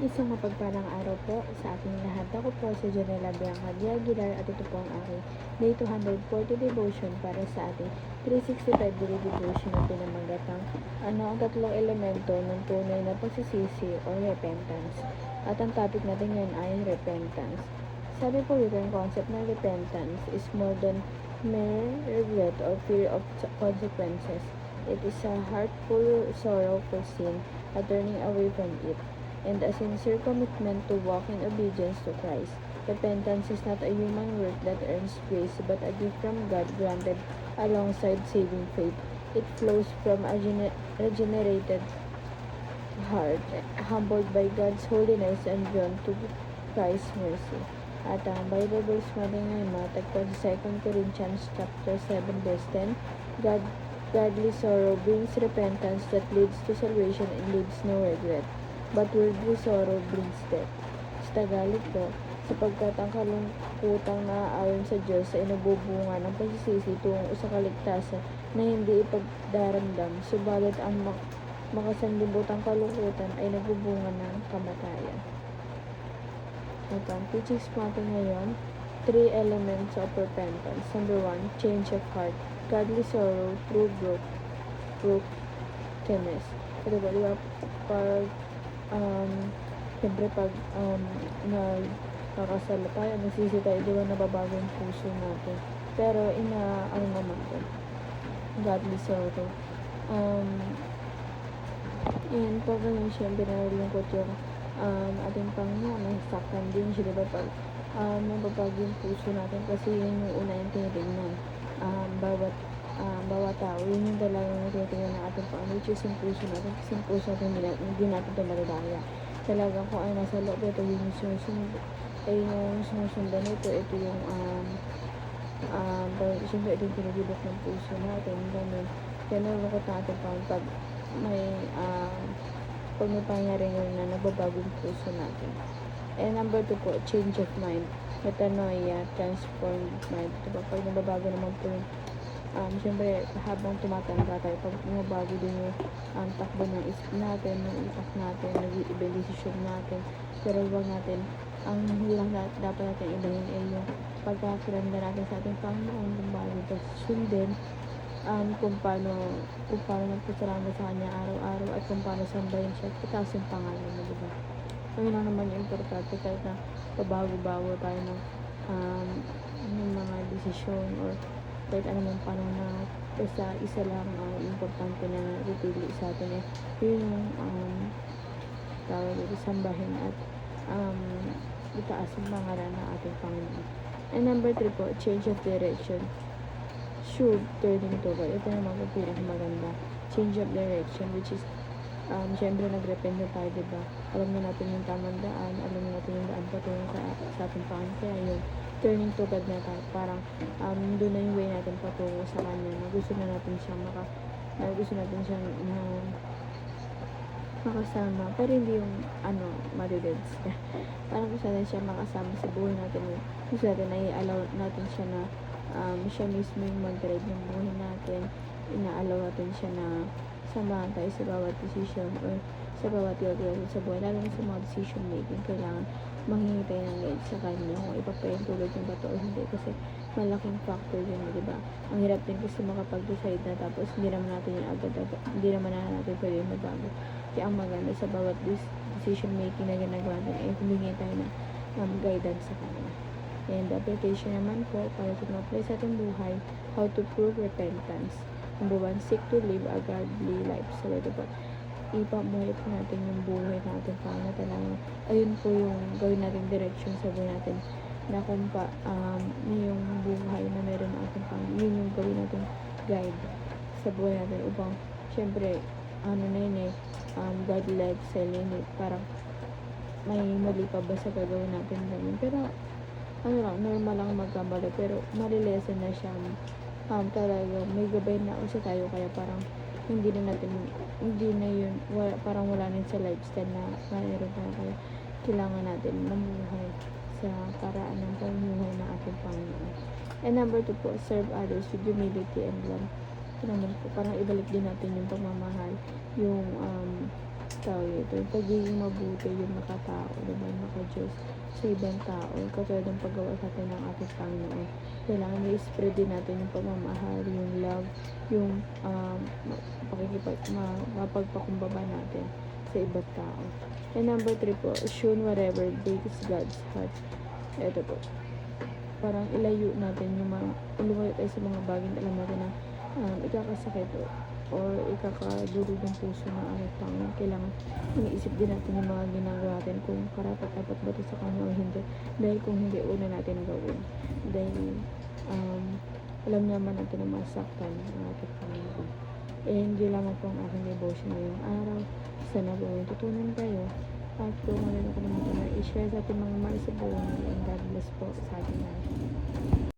Isang mapagpalang araw po sa ating lahat. Ako po si Janela Bianca de Aguilar at ito po ang aking Day 240 devotion para sa ating 365 daily devotion na pinamagatang ano ang tatlong elemento ng tunay na pagsisisi o repentance. At ang topic natin ngayon ay repentance. Sabi po dito ang concept ng repentance is more than mere regret or fear of consequences. It is a heartful sorrow for sin, a turning away from it, and a sincere commitment to walk in obedience to Christ. Repentance is not a human work that earns grace, but a gift from God granted alongside saving faith. It flows from a gene- regenerated heart, humbled by God's holiness and drawn to Christ's mercy. At ang Bible verse natin ngayon, matagpuan sa 2 Corinthians chapter 7 verse 10, God, godly sorrow brings repentance that leads to salvation and leaves no regret but worldly sorrow brings death. Sa Tagalog po, sapagkat ang kalungkutang naaayon sa Diyos ay nabubunga ng pagsisisi tungo sa kaligtasan na hindi ipagdaramdam, subalit ang mak- makasanlibutang kalungkutan ay nagbubunga ng kamatayan. Ang teachings natin ngayon, three elements of repentance. Number one, change of heart. Godly sorrow through broke, brokenness. Ito ba, di ba, um, siyempre pag um, nagkakasala tayo, nagsisi tayo, di ba nababago yung puso natin. Pero ina, ano naman ko, godly sorrow. Um, and pag ganun, siyempre nalulungkot yung um, ating Panginoon, nasaktan din siya, di ba, pag um, nababago yung puso natin kasi yun yung una yung tinitignan. Um, bawat um, bawat tao, yun yung talagang tinitingnan ng ating Panginoon, which is yung puso natin, kasi yung puso natin, hindi, na- hindi natin ito maridaya. Talagang kung ano nasa loob, ito yung sinusunod, ay yung sinusundan ito, ito yung, um, um, pag- siyempre ito yung pinagibok ng puso natin, ganun. Kaya nalulungkot natin pag, pag may, um, pag may pangyari na nagbabago yung puso natin. And number two po, change of mind. Metanoia, transformed mind. Diba? Pag nababago naman po yung um, siyempre, habang tumatanda tayo, pag bumabago din yung um, takbo ng isip natin, ng utak natin, nag-iiba yung desisyon natin. Pero huwag natin, ang lang na, dapat natin ibahin ay yung pagkakilanda natin sa ating Panginoon kung paano ito sundin, um, kung paano, kung paano magpasalamat sa Kanya araw-araw at kung paano sambahin siya at itaas yung pangalan mo, di ba? Ayun lang naman yung importante kahit na pabago-bago tayo ng um, ng mga desisyon or kahit man panahon na basta isa lang ang importante na pipili sa atin eh yun yung um, tawag dito sambahin at um, itaas ang pangalan ng ating Panginoon. And number three po, change of direction. Should turning to God. Ito naman po pinakamaganda. Change of direction which is um, syempre nagrepent na tayo, di ba? Alam na natin yung tamang daan, alam na natin yung daan patungo sa, sa ating Panginoon. Kaya yung turning to God na tayo, parang um, doon na yung way natin patungo sa Kanya na gusto na natin siyang maka, na gusto natin siyang na, makasama, pero hindi yung ano, madudeds. parang gusto natin siya makasama sa buhay natin. Gusto natin na i-allow natin siya na um, siya mismo yung mag-guide ng buhay natin. Ina-allow natin siya na samahan tayo sa bawat decision or sa bawat yolong sa buhay. Lalo na sa mga decision making, kailangan manghingi tayo ng guide sa kanya kung ipapahintulog yung bato o hindi. Kasi malaking factor yun, di ba? Ang hirap din kasi makapag-decide na tapos hindi naman natin yung agad-agad, hindi naman na natin pwede mabago. Kaya ang maganda sa bawat decision making na ginagawa natin ay humingi tayo ng um, guidance sa kanya. And application naman po para sa ma-apply sa ating buhay, how to prove repentance. Number one, seek to live a godly life. So, ito po, ipamuhay po natin yung buhay natin para talagang, ayun po yung gawin natin direction sa buhay natin. Na kung pa, um, yung buhay na meron ang ating pang, yun yung gawin natin guide sa buhay natin. Upang, syempre, ano na yun eh, um, God-led self yun eh, parang may mali pa ba sa gagawin natin ganun. Pero, ano lang, normal lang magkamali, pero malilesen na siya. Um, talaga, may gabay na usa tayo, kaya parang hindi na natin, hindi na yun, wala, parang wala na sa lifestyle na mayroon tayo. Kaya kailangan natin mamuhay sa paraan ng pamumuhay ng ating Panginoon. And number two po, serve others with humility and love. Ito naman po, parang ibalik din natin yung pagmamahal, yung um, tawag ito, yung pagiging mabuti, yung makatao, yung makajos sa ibang tao, katulad ng paggawa sa atin ng ating Panginoon. Kailangan i-spread din natin yung pagmamahal, yung love, yung um, pakikipag, ma, mapagpakumbaba natin sa ibang tao. And number three po, shun whatever breaks God's heart. Ito po, parang ilayo natin yung mga, lumayo tayo sa mga bagay na alam natin na um, ikakasakit o or ikakadurog ng puso ng ating Panginoon. Kailangan iniisip din natin yung mga ginagawa natin kung karapat-dapat ba ito sa Kanya o hindi. Dahil kung hindi, una natin gawin. Dahil um, alam naman natin na masaktan ang ating Panginoon. And yun lamang po ang aking devotion ngayong araw. Sana po may tutunan kayo. At kung ano na kalimutan na i-share sa ating mga mahal sa buhay. And God bless po sa ating lahat.